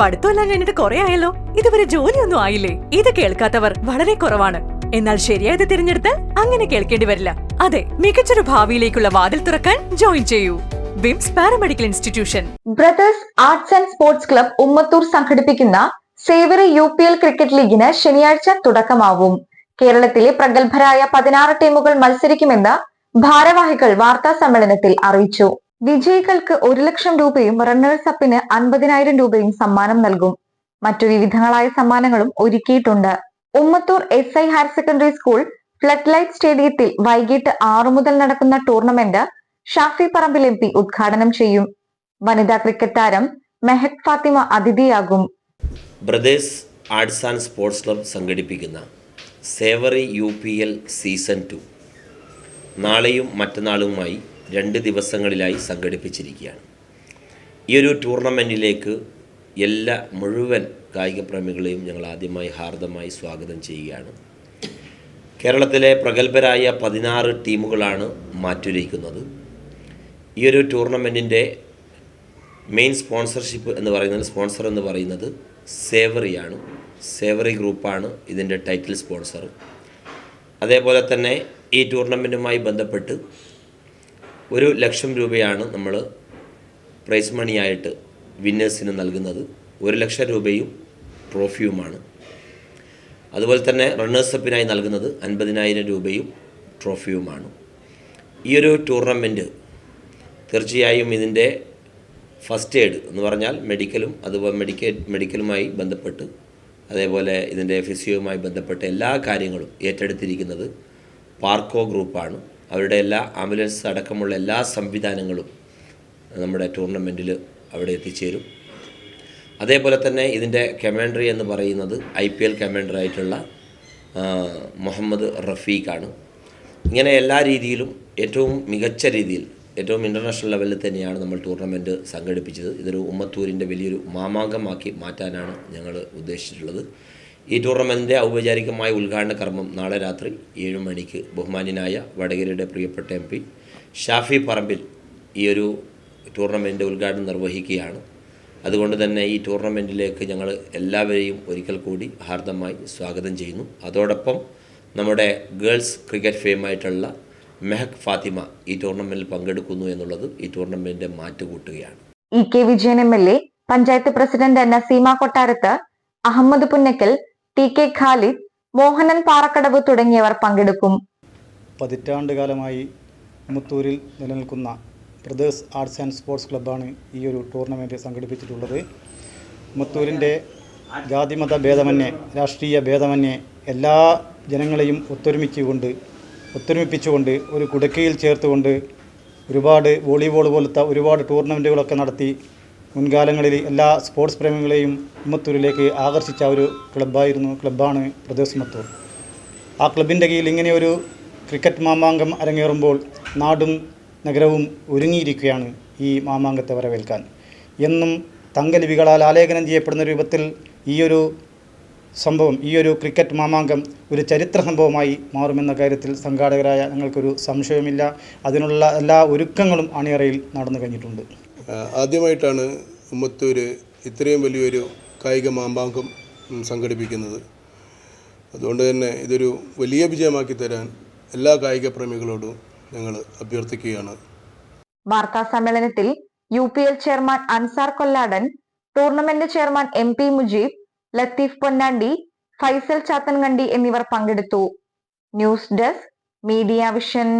പഠിത്തമെല്ലാം കഴിഞ്ഞിട്ട് കുറെ ആയല്ലോ. ഇതുവരെ ജോലിയൊന്നും ആയില്ലേ? ഇത് കേൾക്കാത്തവർ വളരെ കുറവാണ്. എന്നാൽ ശരിയായത് തിരഞ്ഞെടുത്ത് അങ്ങനെ കേൾക്കേണ്ടി വരില്ല. അതെ മികച്ചൊരു ഭാവിയിലേക്കുള്ള വാതിൽ തുറക്കാൻ ജോയിൻ ചെയ്യൂ. വിംസ് paramedical institution. Brothers arts and sports club Ummathur സംഘടിപ്പിക്കുന്ന സേവറി യു പി എൽ ക്രിക്കറ്റ് ലീഗിന് ശനിയാഴ്ച തുടക്കമാവും. കേരളത്തിലെ പ്രഗത്ഭരായ പതിനാറ് ടീമുകൾ മത്സരിക്കുമെന്ന് ഭാരവാഹികൾ വാർത്താ സമ്മേളനത്തിൽ അറിയിച്ചു. വിജയികൾക്ക് ഒരു ലക്ഷം രൂപയും റണ്ണേഴ്സ് അപ്പിന് അൻപതിനായിരം രൂപയും സമ്മാനം നൽകും. മറ്റു വിവിധങ്ങളായ സമ്മാനങ്ങളും ഒരുക്കിയിട്ടുണ്ട്. Ummathur S I higher secondary school flood light സ്റ്റേഡിയത്തിൽ വൈകിട്ട് ആറു മുതൽ നടക്കുന്ന tournament Shafi Parambil M P ഉദ്ഘാടനം ചെയ്യും. വനിതാ ക്രിക്കറ്റ് താരം Mehak Fathima അതിഥിയാകും. Brothers arts and sports club സംഘടിപ്പിക്കുന്ന savoury U P L season two നാളെയും മറ്റന്നാളുമായി രണ്ട് ദിവസങ്ങളിലായി സംഘടിപ്പിച്ചിരിക്കുകയാണ്. ഈ ഒരു ടൂർണമെന്റിലേക്ക് എല്ലാ മുഴുവൻ കായിക പ്രേമികളെയും ഞങ്ങൾ ആദ്യമായി ഹാർദമായി സ്വാഗതം ചെയ്യുകയാണ്. കേരളത്തിലെ പ്രഗത്ഭരായ പതിനാറ് ടീമുകളാണ് മാറ്റുരയ്ക്കുന്നത് ഈ ഒരു ടൂർണമെന്റിന്റെ മെയിൻ സ്പോൺസർഷിപ്പ് എന്ന് പറയുന്നത് സ്പോൺസർ എന്ന് പറയുന്നത് സേവറിയാണ്. സേവറി ഗ്രൂപ്പാണ് ഇതിന്റെ ടൈറ്റിൽ സ്പോൺസർ. അതേപോലെ തന്നെ ഈ ടൂർണമെന്റുമായി ബന്ധപ്പെട്ട് ഒരു ലക്ഷം രൂപയാണ് നമ്മൾ പ്രൈസ് മണിയായിട്ട് വിന്നേഴ്സിന് നൽകുന്നത്. ഒരു ലക്ഷം രൂപയും ട്രോഫിയുമാണ് അതുപോലെ തന്നെ റണ്ണേഴ്സപ്പിനായി നൽകുന്നത് അൻപതിനായിരം രൂപയും ട്രോഫിയുമാണ് ഈ ഒരു ടൂർണമെന്റ് തീർച്ചയായും ഇതിന്റെ ഫസ്റ്റ് എയ്ഡ് എന്ന് പറഞ്ഞാൽ മെഡിക്കലും അതുപോലെ മെഡിക്കൽ മെഡിക്കലുമായി ബന്ധപ്പെട്ട് അതേപോലെ ഇതിന്റെ ഫിസിയോയുമായി ബന്ധപ്പെട്ട എല്ലാ കാര്യങ്ങളും ഏറ്റെടുത്തിരിക്കുന്നത് പാർക്കോ ഗ്രൂപ്പാണ് അവരുടെ എല്ലാ ആംബുലൻസ് അടക്കമുള്ള എല്ലാ സംവിധാനങ്ങളും നമ്മുടെ ടൂർണമെന്റിൽ അവിടെ എത്തിച്ചേരും. അതേപോലെ തന്നെ ഇതിന്റെ കമാൻഡറി എന്ന് പറയുന്നത് ഐ പി എൽ കമാൻഡറായിട്ടുള്ള മുഹമ്മദ് റഫീഖാണ്. ഇങ്ങനെ എല്ലാ രീതിയിലും ഏറ്റവും മികച്ച രീതിയിൽ ഏറ്റവും ഇന്റർനാഷണൽ ലെവലിൽ തന്നെയാണ് നമ്മൾ ടൂർണമെന്റ് സംഘടിപ്പിച്ചത്. ഇതൊരു ഉമ്മത്തൂരിന്റെ വലിയൊരു മാമാങ്കമാക്കി മാറ്റാനാണ് ഞങ്ങൾ ഉദ്ദേശിച്ചിട്ടുള്ളത്. ഈ ടൂർണമെന്റിന്റെ ഔപചാരികമായ ഉദ്ഘാടന കർമ്മം നാളെ രാത്രി ഏഴ് മണിക്ക് ബഹുമാന്യനായ വടകരയുടെ പ്രിയപ്പെട്ട എം പി ഷാഫി പറമ്പിൽ ഈ ഒരു ടൂർണമെന്റ് ഉദ്ഘാടനം നിർവഹിക്കുകയാണ്. അതുകൊണ്ട് തന്നെ ഈ ടൂർണമെന്റിലേക്ക് ഞങ്ങൾ എല്ലാവരെയും ഒരിക്കൽ കൂടി ഹാർദമായി സ്വാഗതം ചെയ്യുന്നു. അതോടൊപ്പം നമ്മുടെ ഗേൾസ് ക്രിക്കറ്റ് ഫെയിമായിട്ടുള്ള മെഹക് ഫാത്തിമ ഈ ടൂർണമെന്റിൽ പങ്കെടുക്കുന്നു എന്നുള്ളത് ഈ ടൂർണമെന്റിന്റെ മാറ്റുകൂട്ടുകയാണ്. E K Vijayan M L A panchayat president Naseema Kottarath Ahammed Punnakkal T K Khalid Mohanan Parakkadavu തുടങ്ങിയവർ പങ്കെടുക്കും. പതിറ്റാണ്ടുകാലമായി മുത്തൂരിൽ നിലനിൽക്കുന്ന ബ്രദേഴ്സ് ആർട്സ് ആൻഡ് സ്പോർട്സ് ക്ലബ്ബാണ് ഈ ഒരു ടൂർണമെന്റ് സംഘടിപ്പിച്ചിട്ടുള്ളത്. മുത്തൂരിന്റെ ജാതിമത ഭേദമന്യേ രാഷ്ട്രീയ ഭേദമന്യേ എല്ലാ ജനങ്ങളെയും ഒത്തൊരുമിച്ചുകൊണ്ട് ഒത്തൊരുമിപ്പിച്ചുകൊണ്ട് ഒരു കുടക്കയിൽ ചേർത്തുകൊണ്ട് ഒരുപാട് വോളിബോൾ പോലത്തെ ഒരുപാട് ടൂർണമെന്റുകളൊക്കെ നടത്തി മുൻകാലങ്ങളിൽ എല്ലാ സ്പോർട്സ് പ്രേമികളെയും ഉമ്മത്തൂരിലേക്ക് ആകർഷിച്ച ഒരു ക്ലബ്ബായിരുന്നു ക്ലബ്ബാണ് ബ്രദേഴ്സ് ഉമ്മത്തൂർ ആ ക്ലബിന്റെ കീഴിൽ ഇങ്ങനെയൊരു ക്രിക്കറ്റ് മാമാങ്കം അരങ്ങേറുമ്പോൾ നാടും നഗരവും ഒരുങ്ങിയിരിക്കുകയാണ് ഈ മാമാങ്കത്തെ വരവേൽക്കാൻ. എന്നും തങ്കലിപികളാൽ ആലേഖനം ചെയ്യപ്പെടുന്ന രൂപത്തിൽ ഈയൊരു സംഭവം ഈ ഒരു ക്രിക്കറ്റ് മാമാങ്കം ഒരു ചരിത്ര സംഭവമായി മാറുമെന്ന കാര്യത്തിൽ സംഘാടകരായ ഞങ്ങൾക്കൊരു സംശയമില്ല അതിനുള്ള എല്ലാ ഒരുക്കങ്ങളും അണിയറയിൽ നടന്നു കഴിഞ്ഞിട്ടുണ്ട്. ആദ്യമായിട്ടാണ് ഉമ്മത്തൂര് ഇത്രയും വലിയൊരു കായിക മാമ്പാങ്കം സംഘടിപ്പിക്കുന്നത്. അതുകൊണ്ട് തന്നെ ഇതൊരു വലിയ വിജയമാക്കി തരാൻ എല്ലാ കായിക പ്രേമികളോടും ഞങ്ങൾ അഭ്യർത്ഥിക്കുകയാണ്. വാർത്താ സമ്മേളനത്തിൽ U P L chairman Ansar Kolladan tournament chairman M P Mujeeb Latheef Ponnandi Faisal Chathankandi എന്നിവർ പങ്കെടുത്തു. News desk media vision